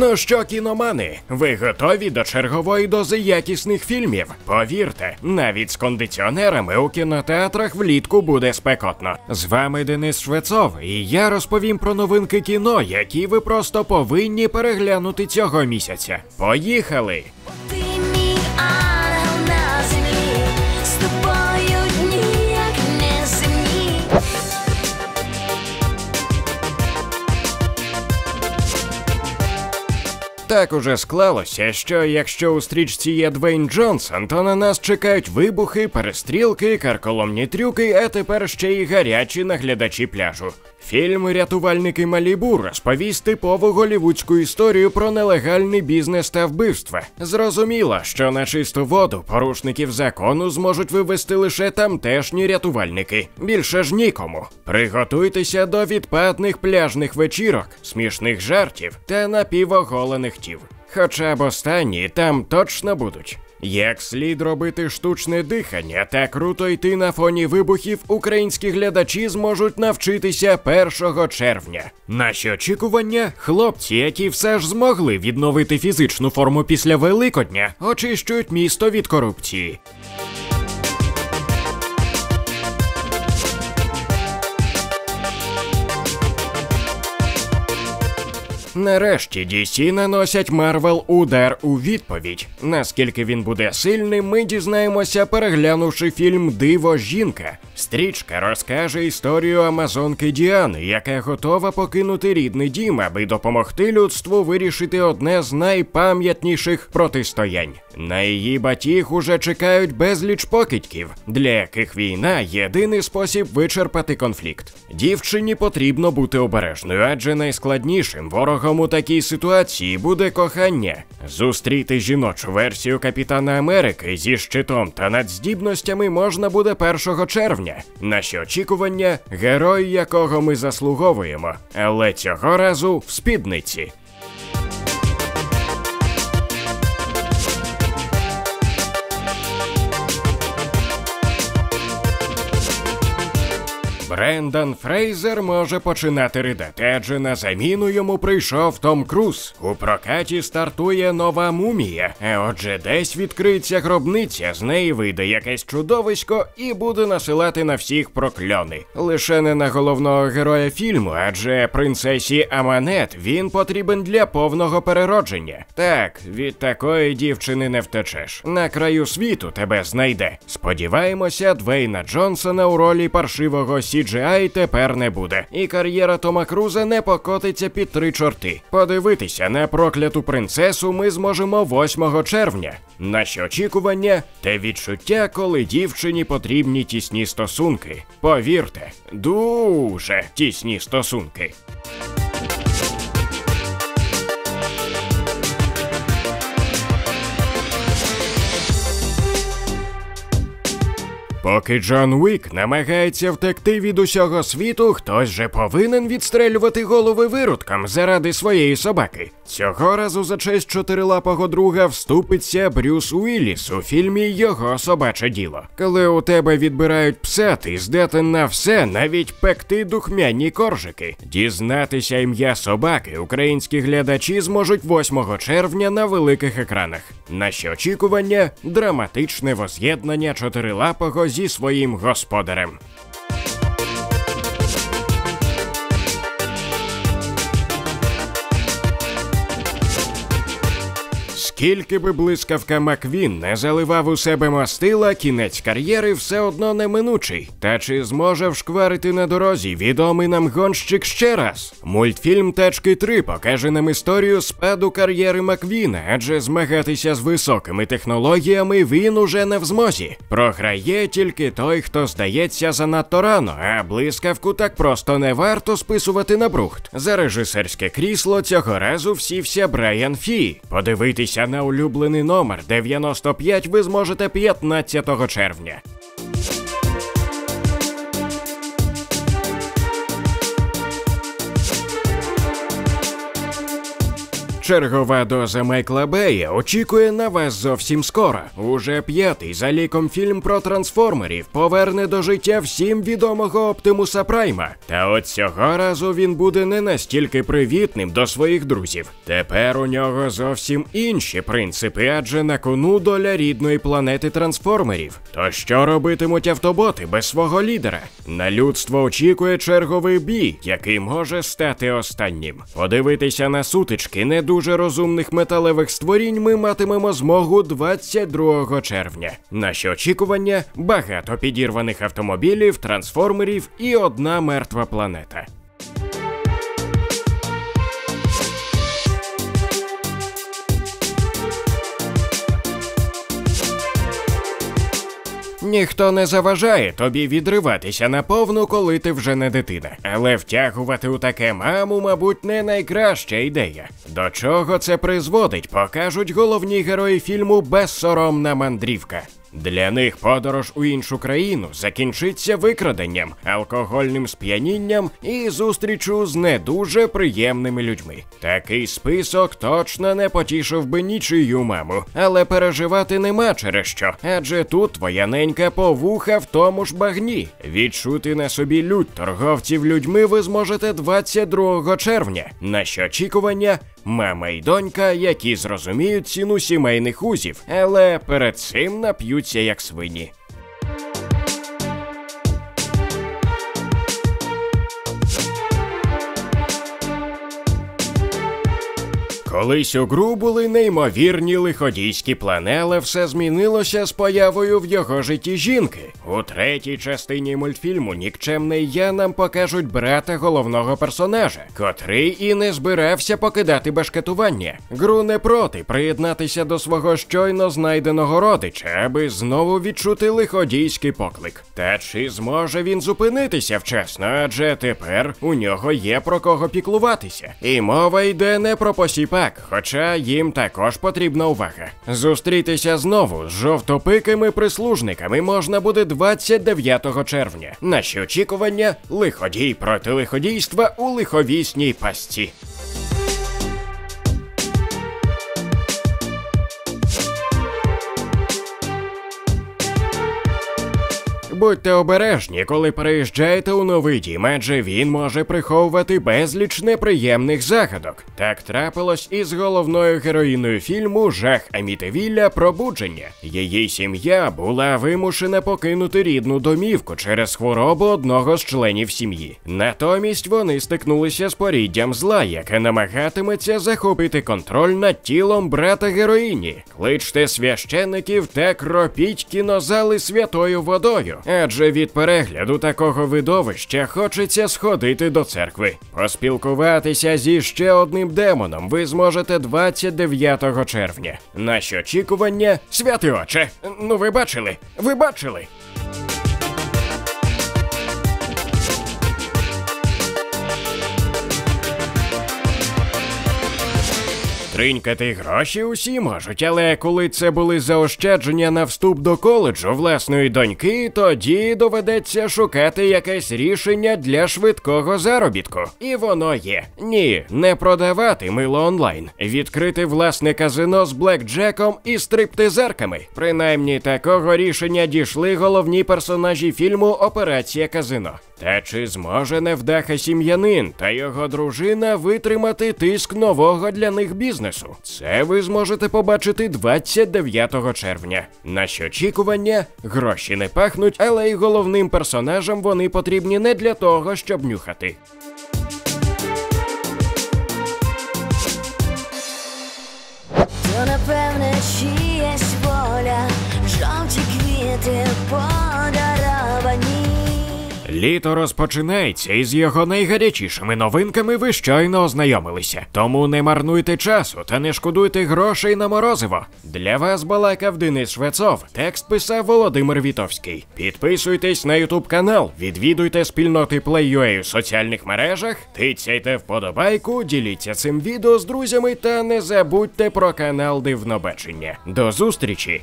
Ну що, кіномани, ви готові до чергової дози якісних фільмів? Повірте, навіть з кондиціонерами у кінотеатрах влітку буде спекотно. З вами Денис Швецов, і я розповім про новинки кіно, які ви просто повинні переглянути цього місяця. Поїхали! Так уже склалося, що якщо у стрічці є Двейн Джонсон, то на нас чекають вибухи, перестрілки, карколомні трюки, а тепер ще й гарячі наглядачі пляжу. Фільм Рятувальники Малібу розповість типову голівудську історію про нелегальний бізнес та вбивства. Зрозуміло, що на чисту воду порушників закону зможуть вивести лише тамтешні рятувальники. Більше ж нікому. Приготуйтеся до відпадних пляжних вечірок, смішних жартів та напівоголених тів. Хоча б останні там точно будуть. Як слід робити штучне дихання та круто йти на фоні вибухів, українські глядачі зможуть навчитися 1 червня. Наші очікування хлопці, які все ж змогли відновити фізичну форму після Великодня, очищують місто від корупції. Нарешті DC наносять Марвел удар у відповідь. Наскільки він буде сильним, ми дізнаємося, переглянувши фільм Диво жінка. Стрічка розкаже історію Амазонки Діани, яка готова покинути рідний дім, аби допомогти людству вирішити одне з найпам'ятніших протистоянь. На її батіг уже чекають безліч покидьків, для яких війна єдиний спосіб вичерпати конфлікт. Дівчині потрібно бути обережною, адже найскладнішим ворогом у такій ситуації буде кохання. Зустріти жіночу версію Капітана Америки зі щитом та надздібностями можна буде 1 червня. Наші очікування герой, якого ми заслуговуємо, але цього разу в спідниці. Брендан Фрейзер може починати ридати, адже на заміну йому прийшов Том Круз. У прокаті стартує нова мумія. А отже, десь відкриється гробниця, з неї вийде якесь чудовисько і буде насилати на всіх прокльони. Лише не на головного героя фільму, адже принцесі Аманет він потрібен для повного переродження. Так, від такої дівчини не втечеш. На краю світу тебе знайде. Сподіваємося, Двейна Джонсона у ролі паршивого CGI тепер не буде, і кар'єра Тома Круза не покотиться під три чорти. Подивитися на прокляту принцесу ми зможемо 8 червня. Наші очікування те відчуття, коли дівчині потрібні тісні стосунки. Повірте, дуже тісні стосунки. Поки Джон Уік намагається втекти від усього світу, хтось же повинен відстрелювати голови виродкам заради своєї собаки. Цього разу за честь чотирилапого друга вступиться Брюс Уілліс у фільмі Його собаче діло. Коли у тебе відбирають пса, ти здатен на все, навіть пекти духмяні коржики. Дізнатися ім'я собаки українські глядачі зможуть 8 червня на великих екранах. Наші очікування драматичне воз'єднання чотирилапого зі своїм господарем. Скільки би блискавка Маквін не заливав у себе мастила, кінець кар'єри все одно неминучий. Та чи зможе вшкварити на дорозі відомий нам гонщик ще раз? Мультфільм Тачки 3 покаже нам історію спаду кар'єри Маквіна, адже змагатися з високими технологіями він уже не в змозі. Програє тільки той, хто здається занадто рано, а блискавку так просто не варто списувати на брухт. За режисерське крісло цього разу всівся Брайан Фі. Подивитися на улюблений номер 95 ви зможете 15 червня. Чергова доза Майкла Бея очікує на вас зовсім скоро. Уже п'ятий за ліком фільм про трансформерів поверне до життя всім відомого Оптимуса Прайма. Та от цього разу він буде не настільки привітним до своїх друзів. Тепер у нього зовсім інші принципи, адже на кону доля рідної планети трансформерів. То що робитимуть автоботи без свого лідера? На людство очікує черговий бій, який може стати останнім. Подивитися на сутички не дуже розумних металевих створінь ми матимемо змогу 22 червня. Наші очікування багато підірваних автомобілів, трансформерів і одна мертва планета. Ніхто не заважає тобі відриватися наповну, коли ти вже не дитина. Але втягувати у таке маму, мабуть, не найкраща ідея. До чого це призводить, покажуть головні герої фільму Безсоромна мандрівка. Для них подорож у іншу країну закінчиться викраденням, алкогольним сп'янінням і зустрічу з не дуже приємними людьми. Такий список точно не потішив би нічию маму, але переживати нема через що, адже тут твоя ненька повуха в тому ж багні. Відчути на собі лють торговців людьми ви зможете 22 червня. Наші очікування мама і донька, які зрозуміють ціну сімейних узів, але перед цим нап'ються як свині. Колись у гру були неймовірні лиходійські плани, але все змінилося з появою в його житті жінки. У третій частині мультфільму нікчемний я нам покажуть брата головного персонажа, котрий і не збирався покидати башкетування. Гру не проти приєднатися до свого щойно знайденого родича, аби знову відчути лиходійський поклик. Та чи зможе він зупинитися вчасно? Адже тепер у нього є про кого піклуватися. І мова йде не про посіпак, хоча їм також потрібна увага. Зустрітися знову з жовтопикими прислужниками можна буде 29 червня. Наші очікування лиходій проти лиходійства у лиховісній пастці. Будьте обережні, коли переїжджаєте у новий дім, адже він може приховувати безліч неприємних загадок. Так трапилось із головною героїною фільму Жах Амітевілля Пробудження. Її сім'я була вимушена покинути рідну домівку через хворобу одного з членів сім'ї. Натомість вони стикнулися з поріддям зла, яке намагатиметься захопити контроль над тілом брата героїні. Кличте священиків та кропіть кінозали святою водою. Адже від перегляду такого видовища хочеться сходити до церкви. Поспілкуватися зі ще одним демоном ви зможете 29 червня. Наші очікування, святи оче. ну ви бачили? Ви бачили? Тринькати гроші усі можуть, але коли це були заощадження на вступ до коледжу власної доньки, тоді доведеться шукати якесь рішення для швидкого заробітку. І воно є. Ні, не продавати мило онлайн, відкрити власне казино з блекджеком і стриптизерками. Принаймні такого рішення дійшли головні персонажі фільму Операція Казино. Та чи зможе невдаха сім'янин та його дружина витримати тиск нового для них бізнесу? Це ви зможете побачити 29 червня. Наші очікування гроші не пахнуть, але й головним персонажам вони потрібні не для того, щоб нюхати. То напевне чиясь воля, жовті квіти подаровані. Літо розпочинається, і з його найгарячішими новинками ви щойно ознайомилися. Тому не марнуйте часу та не шкодуйте грошей на морозиво. Для вас балакав Денис Швецов. Текст писав Володимир Вітовський. Підписуйтесь на Ютуб канал, відвідуйте спільноти Play.ua у соціальних мережах, тицяйте вподобайку, діліться цим відео з друзями та не забудьте про канал Дивнобачення. До зустрічі!